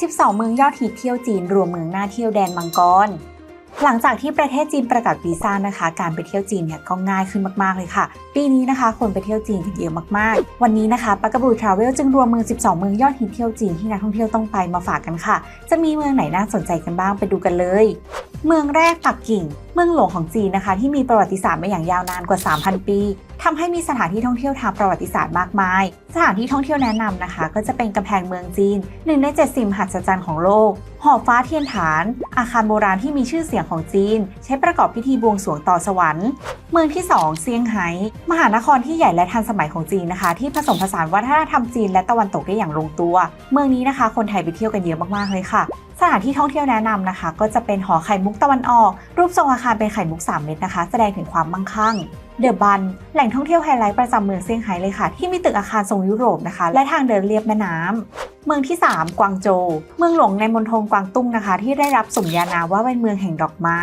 12 เมืองยอดฮิตเที่ยวจีนรวมเมืองน่าเที่ยวแดนมังกร หลังจากที่ประเทศจีนประกาศวีซ่านะคะ การไปเที่ยวจีนเนี่ยก็ง่ายขึ้นมากๆเลยค่ะ ปีนี้นะคะคนไปเที่ยวจีนกันเยอะมากๆ วันนี้นะคะปักกบูทราเวลจึงรวมเมือง 12 เมืองยอดฮิตเที่ยวจีนที่นักท่องเที่ยวต้องไปมาฝากกันค่ะ จะมีเมืองไหนน่าสนใจกันบ้างไปดูกันเลย เมืองแรกปักกิ่ง เมืองหลวงของจีนนะคะ ที่มีประวัติศาสตร์มาอย่างยาวนานกว่า 3,000 ปีทำให้มีสถานที่ท่องเที่ยวทางประวัติศาสตร์มากมาย สถานที่ท่องเที่ยวแนะนำนะคะ ก็จะเป็นกำแพงเมืองจีนหนึ่งในเจ็ดสิ่งมหัศจรรย์ของโลก หอฟ้าเทียนฐาน อาคารโบราณที่มีชื่อเสียงของจีน ใช้ประกอบพิธีบวงสรวงต่อสวรรค์ เมืองที่ 2 เซี่ยงไฮ้ มหานครที่ใหญ่และทันสมัยของจีนนะคะ ที่ผสมผสานวัฒนธรรมจีนและตะวันตกได้อย่างลงตัว เมืองนี้นะคะ คนไทยไปเที่ยวกันเยอะมากๆเลยค่ะ สถานที่ท่องเที่ยวแนะนำนะคะ ก็จะเป็นหอไข่มุกตะวันออก รูปทรงอาคารเป็นไข่มุก 3 เม็ดนะคะ แสดงถึงความมั่งคั่งเดอะบันแหล่งท่องเที่ยวไฮไลท์ประจำเมืองเซี่ยงไฮ้เลยค่ะ ที่มีตึกอาคารทรงยุโรปนะคะ และทางเดินเลียบแม่น้ำเมืองที่ 3 กวางโจวเมืองหลวงในมณฑลกวางตุ้งนะคะ ที่ได้รับสมญานามว่าเป็นเมืองแห่งดอกไม้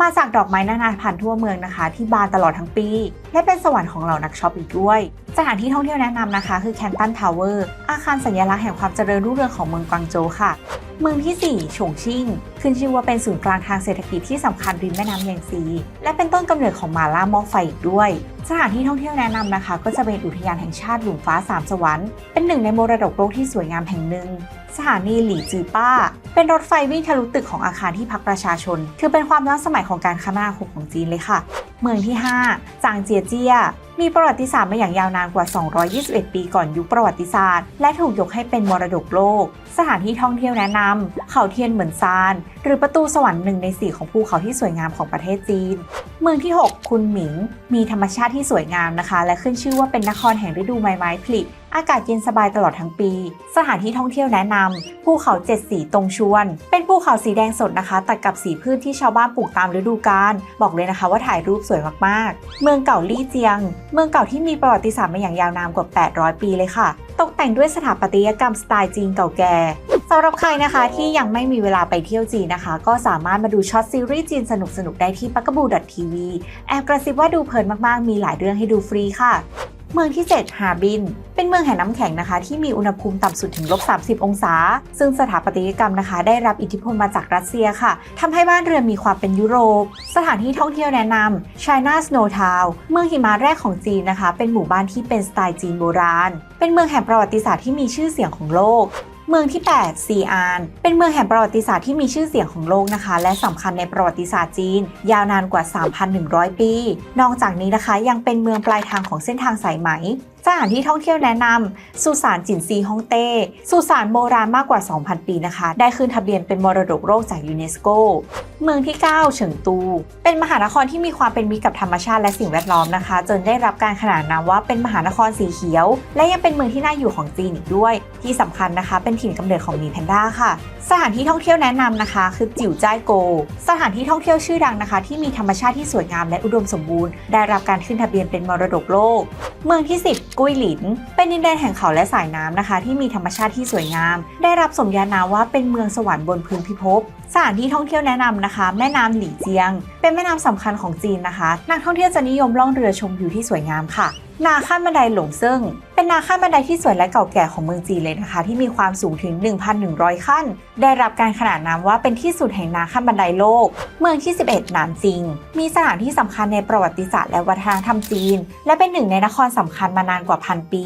มาจากดอกไม้นานาพันธุ์ทั่วเมืองนะคะ ที่บานตลอดทั้งปี และเป็นสวรรค์ของเหล่านักช็อปอีกด้วย สถานที่ท่องเที่ยวแนะนำนะคะ คือแคนตันทาวเวอร์อาคารสัญลักษณ์แห่งความเจริญรุ่งเรืองของเมืองกวางโจวค่ะ เมืองที่4ฉงชิ่ง ขึ้นชื่อว่าเป็นศูนย์กลางทางเศรษฐกิจที่สำคัญริมแม่น้ำแยงซี และเป็นต้นกำเนิดของมาล่าหม้อไฟอีกด้วย สถานที่ท่องเที่ยวแนะนำนะคะ ก็จะเป็นอุทยานแห่งชาติหลุมฟ้าสามสวรรค์ เป็นหนึ่งในมรดกโลกที่สวยงามแห่งหนึ่ง สถานีหลี่จือป้า เป็นรถไฟวิ่งทะลุตึกของอาคารที่พักประชาชน ถือเป็นความล้ำสมัยของการคมนาคมของจีนเลยค่ะ เมืองที่ 5 จางเจียเจีย มีประวัติศาสตร์มาอย่างยาวนานกว่า 221 ปีก่อนยุคประวัติศาสตร์ และถูกยกให้เป็นมรดกโลก สถานที่ท่องเที่ยวแนะนำ เขาเทียนเหมือนซาน หรือประตูสวรรค์หนึ่งในสี่ของภูเขาที่สวยงามของประเทศจีน เมืองที่ 6 คุนหมิง มีธรรมชาติที่สวยงามนะคะ และขึ้นชื่อว่าเป็นนครแห่งฤดูใบไม้ผลิอากาศเย็นสบายตลอดทั้งปี สถานที่ท่องเที่ยวแนะนำภูเขาเจ็ดสีตรงชวน เป็นภูเขาสีแดงสดนะคะ ตัดกับสีพืชที่ชาวบ้านปลูกตามฤดูกาล บอกเลยนะคะว่าถ่ายรูปสวยมากๆ เมืองเก่าลี่เจียง เมืองเก่าที่มีประวัติศาสตร์มาอย่างยาวนานกว่า 800 ปีเลยค่ะ ตกแต่งด้วยสถาปัตยกรรมสไตล์จีนเก่าแก่ สำหรับใครนะคะที่ยังไม่มีเวลาไปเที่ยวจีนนะคะ ก็สามารถมาดูช็อตซีรีส์จีนสนุกๆได้ที่ p a k a b o o t v แอบกระซิบว่าดูเพลินมากๆ มีหลายเรื่องให้ดูฟรีค่ะ เมืองที่7ฮาร์บิน เป็นเมืองแห่งน้ำแข็งนะคะ ที่มีอุณหภูมิต่ำสุดถึงลบ 30 องศา ซึ่งสถาปัตยกรรมนะคะ ได้รับอิทธิพลมาจากรัสเซียค่ะทำให้บ้านเรือนมีความเป็นยุโรป สถานที่ท่องเที่ยวแนะนำ China Snow Town เมืองหิมะแรกของจีนนะคะ เป็นหมู่บ้านที่เป็นสไตล์จีนโบราณ เป็นเมืองแห่งประวัติศาสตร์ที่มีชื่อเสียงของโลก เมืองที่ 8 ซีอาน เป็นเมืองแห่งประวัติศาสตร์ที่มีชื่อเสียงของโลกนะคะ และสำคัญในประวัติศาสตร์จีน ยาวนานกว่า 3,100 ปี นอกจากนี้นะคะ ยังเป็นเมืองปลายทางของเส้นทางสายไหม สถานที่ท่องเที่ยวแนะนำสุสานจินซีฮ่องเต้ สุสานโบราณมากกว่า 2,000 ปีนะคะ ได้ขึ้นทะเบียนเป็นมรดกโลกจากยูเนสโก เมืองที่ 9 เฉิงตู เป็นมหานครที่มีความเป็นมิตรกับธรรมชาติและสิ่งแวดล้อมนะคะ จนได้รับการขนานนามว่าเป็นมหานครสีเขียว และยังเป็นเมืองที่น่าอยู่ของจีนอีกด้วย ที่สำคัญนะคะ เป็นถิ่นกำเนิดของหมีแพนด้าค่ะ สถานที่ท่องเที่ยวแนะนำนะคะ คือจิ๋วจ้ายโก สถานที่ท่องเที่ยวชื่อดังนะคะ ที่มีธรรมชาติที่สวยงามและอุดมสมบูรณ์ ได้รับการขึ้นทะเบียนเป็นมรดกโลก เมืองที่ 10กุ้ยหลิน เป็นดินแดนแห่งเขาและสายน้ำนะคะ ที่มีธรรมชาติที่สวยงาม ได้รับสมญานามว่าเป็นเมืองสวรรค์บนพื้นพิภพสถานที่ท่องเที่ยวแนะนำนะคะ แม่น้ำหลี่เจียง เป็นแม่น้ำสำคัญของจีนนะคะ นักท่องเที่ยวจะนิยมล่องเรือชมวิวที่สวยงามค่ะ นาขั้นบันไดหลงซึ่ง เป็นนาขั้นบันไดที่สวยและเก่าแก่ของเมืองจีนเลยนะคะ ที่มีความสูงถึง 1,100 ขั้น ได้รับการขนานนามว่าเป็นที่สุดแห่งนาขั้นบันไดโลก เมืองที่ 11 หนานจิง มีสถานที่สำคัญในประวัติศาสตร์และวัฒนธรรมจีน และเป็นหนึ่งในนครสำคัญมานานกว่าพันปี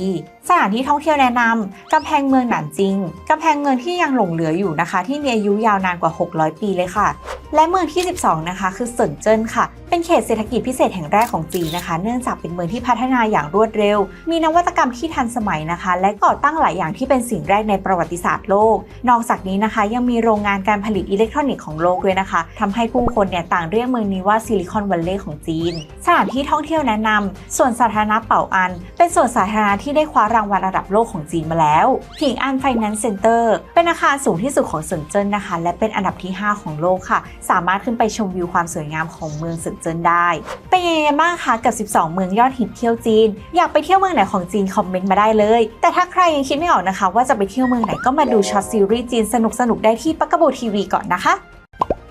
สถานที่ท่องเที่ยวแนะนำกำแพงเมืองหนานจิงกำแพงเมืองที่ยังหลงเหลืออยู่นะคะ ที่มีอายุยาวนานกว่า 600 ปีเลยค่ะ และเมืองที่ 12 นะคะ คือเซินเจิ้นค่ะ เป็นเขตเศรษฐกิจพิเศษแห่งแรกของจีนนะคะ เนื่องจากเป็นเมืองที่พัฒนาอย่างรวดเร็ว มีนวัตกรรมที่ทันสมัยนะคะ และก่อตั้งหลายอย่างที่เป็นสิ่งแรกในประวัติศาสตร์โลก นอกจากนี้นะคะยังมีโรงงานการผลิตอิเล็กทรอนิกส์ของโลกด้วยนะคะทำให้ผู้คนเนี่ยต่างเรียกเมืองนี้ว่าซิลิคอนวัลเลย์ของจีน สถานที่ท่องเที่ยวแนะนำส่วนสาธารณะเป่าอัน เป็นส่วนสาธารณะที่ได้คว้ารางวัลระดับโลกของจีนมาแล้วผิงอันไฟแนนซ์เซ็นเตอร์เป็นอาคารสูงที่สุดของเซินเจิ้นนะคะ และเป็นอันดับที่ 5 ของโลกค่ะ สามารถขึ้นไปชมวิวความสวยงามของเมืองเซินเจิ้นได้ เป็นยังไงบ้างคะกับ 12 เมืองยอดฮิตเที่ยวจีน อยากไปเที่ยวเมืองไหนของจีนคอมเมนต์มาได้เลย แต่ถ้าใครยังคิดไม่ออกนะคะ ว่าจะไปเที่ยวเมืองไหนก็มาดูช็อตซีรีส์จีนสนุกๆได้ที่ปักกะบูทีวีก่อนนะคะ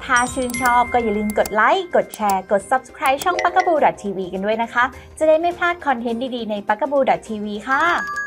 ถ้าชื่นชอบก็อย่าลืมกดไลค์ กดแชร์ กด subscribe ช่อง p a k a b o o t v กันด้วยนะคะ จะได้ไม่พลาดคอนเทนต์ดีๆใน p a k a b o o t v ค่ะ